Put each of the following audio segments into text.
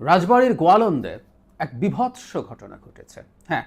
রাজবাড়ির গোয়ালন্দে এক বিভৎস ঘটনা ঘটেছে। হ্যাঁ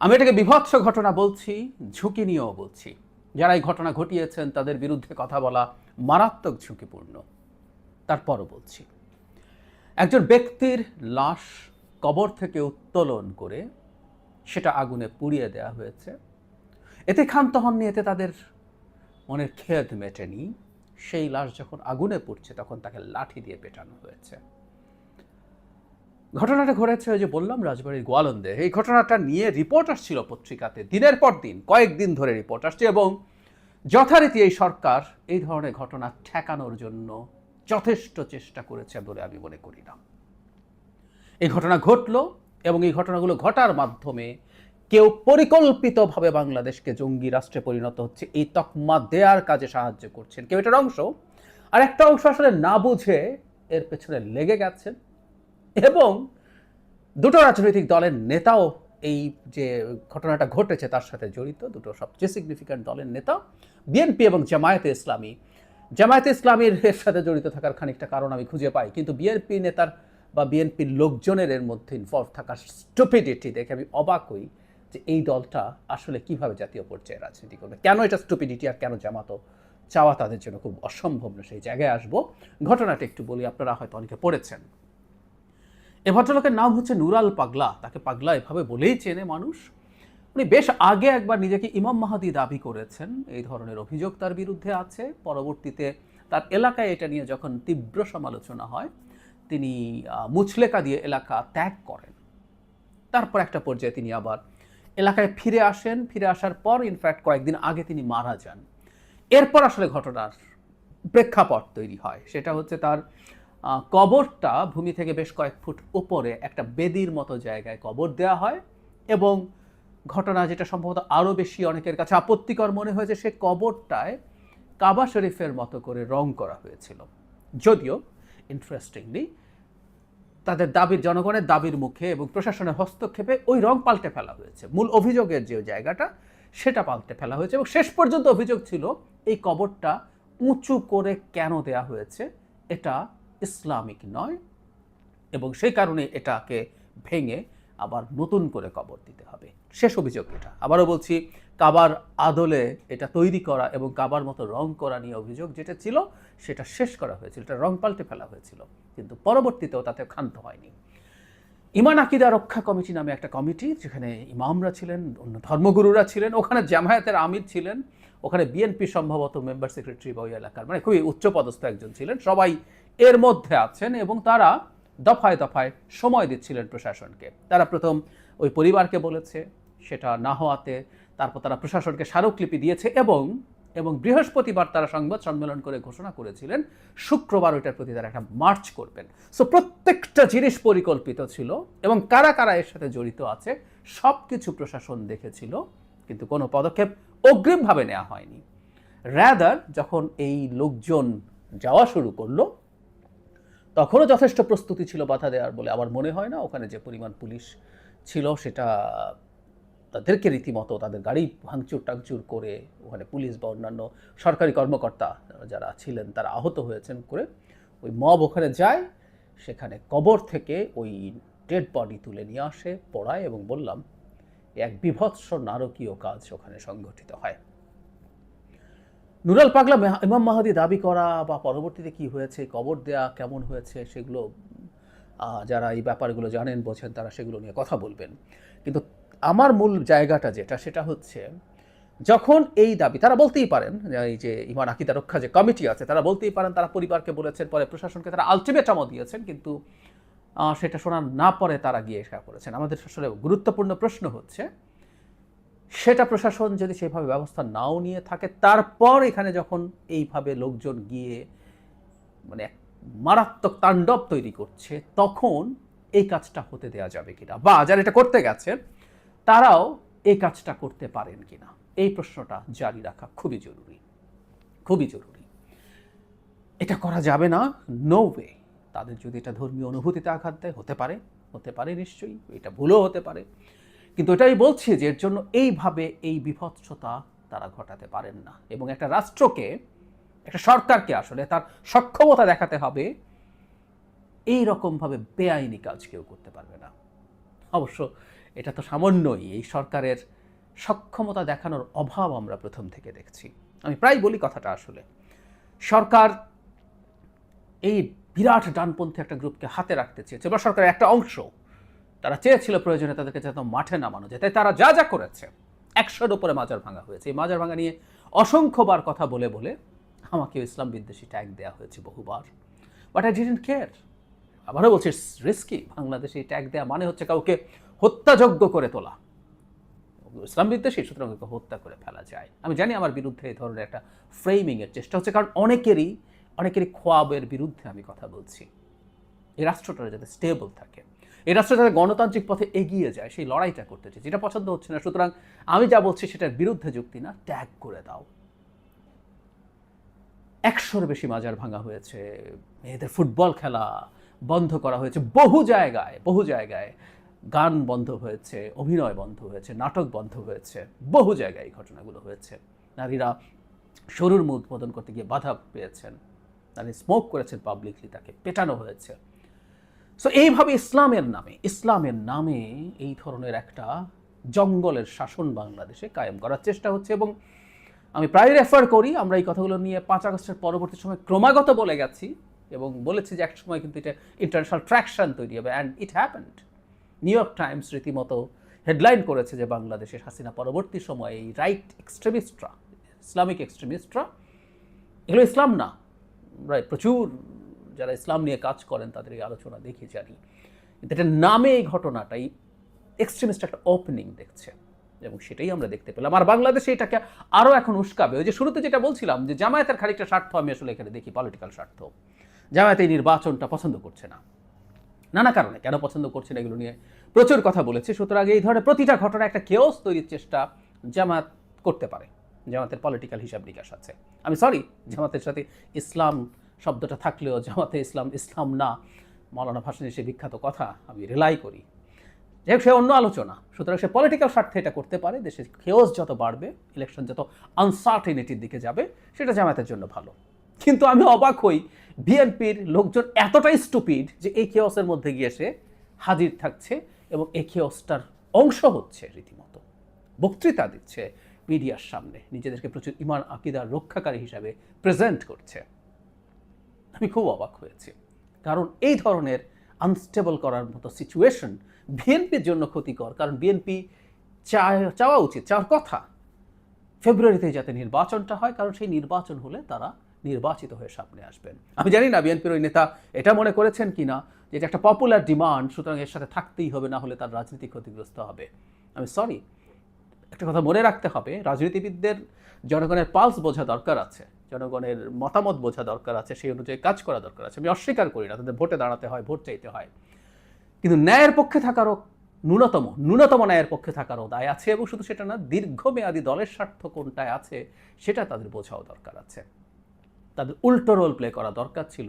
আমি এটাকে বিভৎস ঘটনা বলছি, ঝুঁকি নিয়েও বলছি। যারা এই ঘটনা ঘটিয়েছেন, তাদের বিরুদ্ধে কথা বলা মারাত্মক ঝুঁকিপূর্ণ। তারপরও বলছি, একজন ব্যক্তির লাশ কবর থেকে উত্তোলন করে সেটা আগুনে পুড়িয়ে দেওয়া হয়েছে। এতে ক্ষান্ত হননি, এতে তাদের মনের খেদ মেটেনি। সেই লাশ যখন আগুনে পড়ছে, তখন তাকে লাঠি দিয়ে পেটানো হয়েছে। ঘটনাটা ঘটেছে ওই যে বললাম, রাজবাড়ির গোয়ালন্দে। এই ঘটনাটা নিয়ে রিপোর্ট আসছিল পত্রিকাতে। দিনের পর দিন, কয়েকদিন ধরে রিপোর্ট আসছে এবং যথারীতি এই সরকার এই ধরনের ঘটনা ঠেকানোর জন্য যথেষ্ট চেষ্টা করেছে বলে আমি মনে করি না। এই ঘটনা ঘটলো এবং এই ঘটনাগুলো ঘটার মাধ্যমে কেউ পরিকল্পিতভাবে বাংলাদেশকে জঙ্গি রাষ্ট্রে পরিণত হচ্ছে, এই তকমা দেয়ার কাজে সাহায্য করছেন। কেউ এটার অংশ? আর একটা অংশ আসলে না বুঝে এর পেছনে লেগে গেছেন। এবং দুটো রাজনৈতিক দলের নেতাও এই যে ঘটনাটা ঘটেছে তার সাথে জড়িত, দুটো সবচেয়ে সিগনিফিক্যান্ট দলের নেতা বিএনপি এবং জামায়াতে ইসলামী। জামায়াতে ইসলামীর এর সাথে জড়িত থাকার খানিকটা কারণ আমি খুঁজে পাই, কিন্তু বিএনপি নেতার বা বিএনপির লোকজনের এর মধ্যে ইনভলভ থাকার স্টুপিডিটি দেখে আমি অবাক হই যে এই দলটা আসলে কীভাবে জাতীয় পর্যায়ে রাজনীতি করবে। কেন এটা স্টুপিডিটি আর কেন জামাতো চাওয়া তাদের জন্য খুব অসম্ভব না? সেই জায়গায় আসব। ঘটনাটা একটু বলি, আপনারা হয়তো অনেকে পড়েছেন। এ ভদ্রলোকের নাম হচ্ছে নুরাল পাগলা। তাকে পাগলা এভাবে বলেই চেনে মানুষ। উনি বেশ আগে একবার নিজেকে ইমাম মাহাদি দাবি করেছেন। এই ধরনের অভিযোগ তার বিরুদ্ধে আছে। পরবর্তীতে তার এলাকায় এটা নিয়ে যখন তীব্র সমালোচনা হয়, তিনি মুচলেকা দিয়ে এলাকা ত্যাগ করেন। তারপর একটা পর্যায়ে তিনি আবার এলাকায় ফিরে আসেন। ফিরে আসার পর ইনফ্যাক্ট কয়েকদিন আগে তিনি মারা যান। এরপর আসলে ঘটনার প্রেক্ষাপট তৈরি হয়। সেটা হচ্ছে তার কবরটা ভূমি থেকে বেশ কয়েক ফুট উপরে একটা বেদির মতো জায়গায় কবর দেওয়া হয় এবং ঘটনা যেটা সম্ভবত আরও বেশি অনেকের কাছে আপত্তিকর মনে হয়েছে, সে কবরটায় কাবা শরীফের মতো করে রং করা হয়েছিল। যদিও ইন্টারেস্টিংলি তাদের দাবির, জনগণের দাবির মুখে এবং প্রশাসনের হস্তক্ষেপে ওই রং পাল্টে ফেলা হয়েছে। মূল অভিযোগের যে জায়গাটা, সেটা পাল্টে ফেলা হয়েছে এবং শেষ পর্যন্ত অভিযোগ ছিল, এই কবরটা উঁচু করে কেন দেয়া হয়েছে, এটা ইসলামিক নয় এবং সেই কারণে এটাকে ভেঙে আবার নতুন করে কবর দিতে হবে। শেষ অভিযোগ এটা। আবারও বলছি, কাবার আদলে এটা তৈরি করা এবং কাবার মতো রং করা নিয়ে অভিযোগ যেটা ছিল, সেটা শেষ করা হয়েছিল। এটা রং পাল্টে ফেলা হয়েছিল। কিন্তু পরবর্তীতেও তাতে ক্ষান্ত হয়নি। ইমান আকিদা রক্ষা কমিটি নামে একটা কমিটি, যেখানে ইমামরা ছিলেন, অন্য ধর্মগুরুরা ছিলেন, ওখানে জামায়াতের আমির ছিলেন, ওখানে বিএনপি সম্ভবত মেম্বার সেক্রেটারি বা ওই এলাকার মানে খুবই উচ্চপদস্থ একজন ছিলেন। সবাই এর মধ্যে আছেন এবং তারা দফায় দফায় সময় দিচ্ছিলেন প্রশাসনকে। তারা প্রথম ওই পরিবারকে বলেছে, সেটা না হওয়াতে তারপর তারা প্রশাসনকে স্মারকলিপি দিয়েছে এবং এবং বৃহস্পতিবার তারা সংবাদ সম্মেলন করে ঘোষণা করেছিলেন, শুক্রবার ওইটার প্রতি তারা একটা মার্চ করবেন। সো প্রত্যেকটা জিনিস পরিকল্পিত ছিল এবং কারা কারা এর সাথে জড়িত আছে সব কিছু প্রশাসন দেখেছিল, কিন্তু কোনো পদক্ষেপ অগ্রিমভাবে নেওয়া হয়নি। র্যাদার যখন এই লোকজন যাওয়া শুরু করল তখনও যথেষ্ট প্রস্তুতি ছিল বাধা দেওয়ার বলে আমার মনে হয় না। ওখানে যে পরিমাণ পুলিশ ছিল সেটা তাদেরকে রীতিমতো তাদের গাড়ি ভাঙচুর টাংচুর করে ওখানে পুলিশ বা অন্যান্য সরকারি কর্মকর্তা যারা ছিলেন তারা আহত হয়েছেন করে ওই মব ওখানে যায়, সেখানে কবর থেকে ওই ডেড বডি তুলে নিয়ে আসে, পড়ায় এবং বললাম এক বিভৎস নারকীয় কাজ ওখানে সংঘটিত হয়। নুরাল পাগলা ইমাম মাহাদি দাবি করা বা পরবর্তীতে কি হয়েছে, কবর দেয়া কেমন হয়েছে, সেগুলো যারা এই ব্যাপারগুলো জানেন, বোঝেন, তারা সেগুলো নিয়ে কথা বলবেন। কিন্তু আমার মূল জায়গাটা যেটা, সেটা হচ্ছে যখন এই দাবি, তারা বলতেই পারেন এই যে ইমান আকিদা রক্ষা যে কমিটি আছে, তারা বলতেই পারেন, তারা পরিবারকে বলেছেন, পরে প্রশাসনকে তারা আলটিমেটামও দিয়েছেন, কিন্তু সেটা শোনার না পরে তারা গিয়ে এসে করেছেন। আমাদের আসলে গুরুত্বপূর্ণ প্রশ্ন হচ্ছে সেটা প্রশাসন যদি সেভাবে ব্যবস্থা নাও নিয়ে থাকে, তারপর এখানে যখন এইভাবে লোকজন গিয়ে মানে মারাত্মক তাণ্ডব তৈরি করছে, তখন এই কাজটা হতে দেওয়া যাবে কিনা? বা যারা এটা করতে গেছে, তারাও এই কাজটা করতে পারেন কিনা? এই প্রশ্নটা জারি রাখা খুবই জরুরি। খুবই জরুরি। এটা করা যাবে না নো ওয়ে তাদের যদি এটা ধর্মীয় অনুভূতিতে আঘাত দেয়, হতে পারে। হতে পারে নিশ্চয়ই। এটা ভুলও হতে পারে। কিন্তু এটাই বলছি যে এর জন্য এইভাবে এই বিভৎসতা তারা ঘটাতে পারেন না। এবং একটা রাষ্ট্রকে, একটা সরকারকে আসলে তার সক্ষমতা দেখাতে হবে এই রকমভাবে বেআইনি কাজ কেউ করতে পারবে না। অবশ্য এটা তো সামান্যই, এই সরকারের সক্ষমতা দেখানোর অভাব আমরা প্রথম থেকে দেখছি। আমি প্রায় বলি কথাটা আসলে। সরকার এই বিরাট ডানপন্থী একটা গ্রুপকে হাতে রাখতে চেয়েছে, বা সরকারের একটা অংশ তারা চেয়েছিল প্রয়োজনে তাদেরকে যাতে মাঠে নামানো যায়। তাই তারা যা যা করেছে, একশোর উপরে মাজার ভাঙা হয়েছে। এই মাজার ভাঙা নিয়ে অসংখ্যবার কথা বলে বলে আমাকে ইসলাম বিদ্বেষী ট্যাগ দেওয়া হয়েছে বহুবার। বাট আই ডিডেন্ট কেয়ার আবারও বলছি রিস্কি বাংলাদেশে এই ট্যাগ দেওয়া মানে হচ্ছে কাউকে হত্যাযোগ্য করে তোলা। ইসলাম বিদ্বেষী, সুতরাং হত্যা করে ফেলা যায়। আমি জানি আমার বিরুদ্ধে এই ধরনের একটা ফ্রেমিংয়ের চেষ্টা হচ্ছে, কারণ অনেকেরই অনেকেরই খোয়াবের বিরুদ্ধে আমি কথা বলছি। এই রাষ্ট্রটা যাতে স্টেবল থাকে। এই রাষ্ট্র যাতে গণতান্ত্রিক পথে এগিয়ে যায়, সেই লড়াইটা করতে চাই যেটা পছন্দ হচ্ছে না। সুতরাং আমি যা বলছি সেটার বিরুদ্ধে যুক্তি না ট্যাগ করে দাও। একশোর বেশি মাজার ভাঙা হয়েছে, মেয়েদের ফুটবল খেলা বন্ধ করা হয়েছে, বহু জায়গায় বহু জায়গায় গান বন্ধ হয়েছে, অভিনয় বন্ধ হয়েছে, নাটক বন্ধ হয়েছে, বহু জায়গায় এই ঘটনাগুলো হয়েছে। নারীরা সরুর মুখ করতে গিয়ে বাধা পেয়েছেন। নারী স্মোক করেছেন পাবলিকলি তাকে পেটানো হয়েছে। সো এইভাবে ইসলামের নামে ইসলামের নামে এই ধরনের একটা জঙ্গলের শাসন বাংলাদেশে কায়েম করার চেষ্টা হচ্ছে এবং আমি প্রায় রেফার করি, আমরা এই কথাগুলো নিয়ে পাঁচ আগস্টের পরবর্তী সময় ক্রমাগত বলে গেছি এবং বলেছি যে এক সময় কিন্তু এটা ইন্টারন্যাশনাল ট্র্যাকশন তৈরি হবে and it happened New York Times রীতিমতো হেডলাইন করেছে যে বাংলাদেশের হাসিনা পরবর্তী সময়ে এই রাইট এক্সট্রিমিস্টরা ইসলামিক এক্সট্রিমিস্টরা এগুলো ইসলাম না রাইট প্রচুর যারা ইসলাম নিয়ে কাজ করেন, তাদের এই আলোচনা দেখি জানি কিন্তু এটা নামে এই ঘটনাটাই এক্সট্রিমিস্ট একটা ওপেনিং দেখছে এবং সেটাই আমরা দেখতে পেলাম। আর বাংলাদেশে এটাকে আরও এখন উস্কাবে। ওই যে শুরুতে যেটা বলছিলাম যে জামায়াতের খানিকটা স্বার্থ, আমি আসলে এখানে দেখি পলিটিক্যাল স্বার্থ। জামায়াত এই নির্বাচনটা পছন্দ করছে না। নানা কারণে। কেন পছন্দ করছে না এগুলো নিয়ে প্রচুর কথা বলেছে। সুতরাং এই ধরনের প্রতিটা ঘটনা একটা কেওস তৈরির চেষ্টা জামাত করতে পারে। জামাতের পলিটিক্যাল হিসাব নিকাশ আছে। আমি সরি জামাতের সাথে ইসলাম শব্দটা থাকলেও জামাতে ইসলাম ইসলাম না। মৌলানা ভাসানের সে বিখ্যাত কথা আমি রিলাই করি। যাই সে অন্য আলোচনা। সুতরাং সে পলিটিক্যাল স্বার্থে এটা করতে পারে। দেশের খেওস যত বাড়বে ইলেকশন যত আনসার্টেনিটির দিকে যাবে, সেটা জামায়াতের জন্য ভালো। কিন্তু আমি অবাক হই বিএনপির লোকজন এতটাই স্টুপিড যে এই খেওসের মধ্যে গিয়ে সে হাজির থাকছে এবং এই খেওসটার অংশ হচ্ছে রীতিমতো। বক্তৃতা দিচ্ছে মিডিয়ার সামনে। নিজেদেরকে প্রচুর ইমান আকিদার রক্ষাকারী হিসাবে প্রেজেন্ট করছে। আমি খুব অবাক হয়েছি। কারণ এই ধরনের আনস্টেবল করার মতো সিচুয়েশন বিএনপির জন্য ক্ষতিকর। কারণ বিএনপি চাওয়া উচিত, চাওয়ার কথা। ফেব্রুয়ারিতে যাতে নির্বাচনটা হয়, কারণ সেই নির্বাচন হলে তারা নির্বাচিত হয়ে সামনে আসবেন। আমি জানি না বিএনপির ওই নেতা এটা মনে করেছেন কি না যে এটা একটা পপুলার ডিমান্ড সুতরাং এর সাথে থাকতেই হবে, না হলে তার রাজনীতি ক্ষতিগ্রস্ত হবে। আমি সরি একটা কথা মনে রাখতে হবে, রাজনীতিবিদদের জনগণের পালস বোঝা দরকার আছে, জনগণের মতামত বোঝা দরকার আছে, সেই অনুযায়ী কাজ করা দরকার আছে। আমি অস্বীকার করি না, তাদের ভোটে দাঁড়াতে হয়, ভোট চাইতে হয়। কিন্তু ন্যায়ের পক্ষে থাকারও ন্যূনতম ন্যূনতম ন্যায়ের পক্ষে থাকারও দায় আছে এবং শুধু সেটা না, দীর্ঘমেয়াদী দলের স্বার্থ কোনটায় আছে, সেটা তাদের বোঝাও দরকার আছে। তাদের উল্টো রোল প্লে করা দরকার ছিল,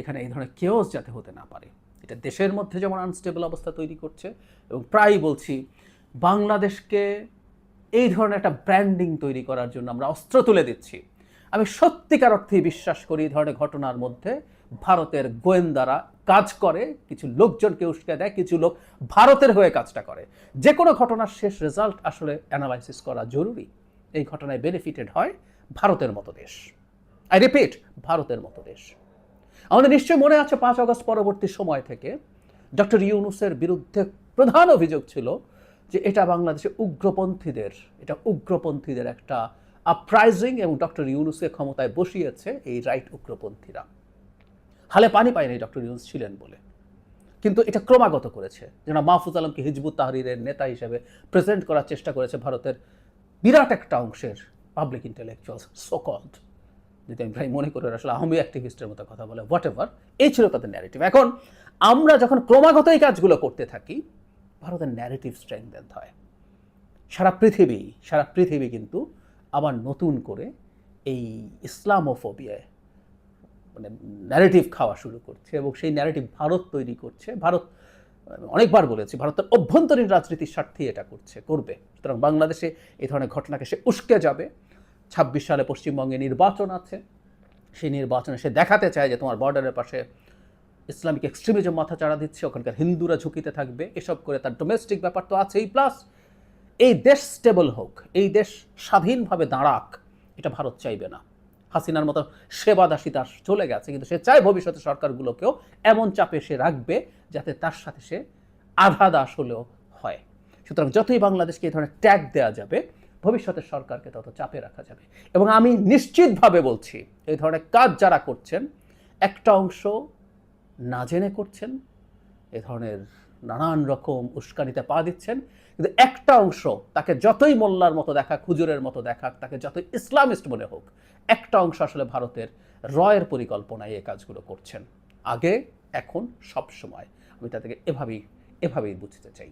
এখানে এই ধরনের কেওস যাতে হতে না পারে। এটা দেশের মধ্যে যেমন আনস্টেবল অবস্থা তৈরি করছে, এবং প্রায় বলছি, বাংলাদেশকে এই ধরনের একটা ব্র্যান্ডিং তৈরি করার জন্য আমরা অস্ত্র তুলে দিচ্ছি। আমি সত্যিকার অর্থেই বিশ্বাস করি এই ধরনের ঘটনার মধ্যে ভারতের গোয়েন্দারা কাজ করে, কিছু লোকজনকে উস্কে দেয়, কিছু লোক ভারতের হয়ে কাজটা করে। যে কোনো ঘটনার শেষ রেজাল্ট আসলে অ্যানালাইসিস করা জরুরি। এই ঘটনায় বেনিফিটেড হয় ভারতের মতো দেশ। আই রিপিট ভারতের মতো দেশ। আমাদের নিশ্চয়ই মনে আছে পাঁচ আগস্ট পরবর্তী সময় থেকে ডক্টর ইউনুসের বিরুদ্ধে প্রধান অভিযোগ ছিল যে এটা বাংলাদেশে উগ্রপন্থীদের, এটা উগ্রপন্থীদের একটা আপরাইজিং এবং ডক্টর ইউনুসকে ক্ষমতায় বসিয়েছে এই রাইট উগ্রপন্থীরা। হালে পানি পায়নি ডক্টর ইউনুস ছিলেন বলে। কিন্তু এটা ক্রমাগত করেছে। যেন মাহফুজ আলমকে হিজবুত তাহরিরের নেতা হিসেবে প্রেজেন্ট করার চেষ্টা করেছে ভারতের বিরাট একটা অংশের পাবলিক ইন্টেলেকচুয়াল সোকল্ড যদি আমি প্রায় মনে করি আসলে আহমি অ্যাক্টিভিস্টের মতো কথা বলে হোয়াট এভার এই ছিল তাদের ন্যারেটিভ এখন আমরা যখন ক্রমাগত এই কাজগুলো করতে থাকি ভারতের ন্যারেটিভ স্ট্রেংথেন হয় সারা পৃথিবী সারা পৃথিবী কিন্তু আবার নতুন করে এই ইসলামোফোবিয়ায় মানে ন্যারেটিভ খাওয়া শুরু করছে এবং সেই ন্যারেটিভ ভারত তৈরি করছে। ভারত অনেকবার বলেছি, ভারতের অভ্যন্তরীণ রাজনীতির স্বার্থেই এটা করছে, করবে। সুতরাং বাংলাদেশে এই ধরনের ঘটনাকে সে উস্কে যাবে। ছাব্বিশ সালে পশ্চিমবঙ্গে নির্বাচন আছে। সেই নির্বাচনে সে দেখাতে চায় যে তোমার বর্ডারের পাশে ইসলামিক এক্সট্রিমিজম মাথা চাড়া দিচ্ছে, ওখানকার হিন্দুরা ঝুঁকিতে থাকবে, এসব করে তার ডোমেস্টিক ব্যাপার তো আছেই। প্লাস এই দেশ স্টেবল হোক, এই দেশ স্বাধীনভাবে দাঁড়াক, এটা ভারত চাইবে না। হাসিনার মতো সেবা দাসী তার চলে গেছে, কিন্তু সে চায় ভবিষ্যতে সরকারগুলোকেও এমন চাপে সে রাখবে যাতে তার সাথে সে আধা দাস হলেও হয়। সুতরাং যতই বাংলাদেশকে এই ধরনের ট্যাগ দেওয়া যাবে, ভবিষ্যতের সরকারকে তত চাপে রাখা যাবে। এবং আমি নিশ্চিতভাবে বলছি, এই ধরনের কাজ যারা করছেন, একটা অংশ না জেনে করছেন, এ ধরনের নানান রকম উস্কানিতে পা দিচ্ছেন, কিন্তু একটা অংশ তাকে যতই মোল্লার মতো দেখা, খুজুরের মতো দেখাক তাকে যতই ইসলামিস্ট মনে হোক, একটা অংশ আসলে ভারতের রয়ের পরিকল্পনায় এই কাজগুলো করছেন। আগে, এখন সব সময় আমি তাদেরকে এভাবেই এভাবেই বুঝতে চাই।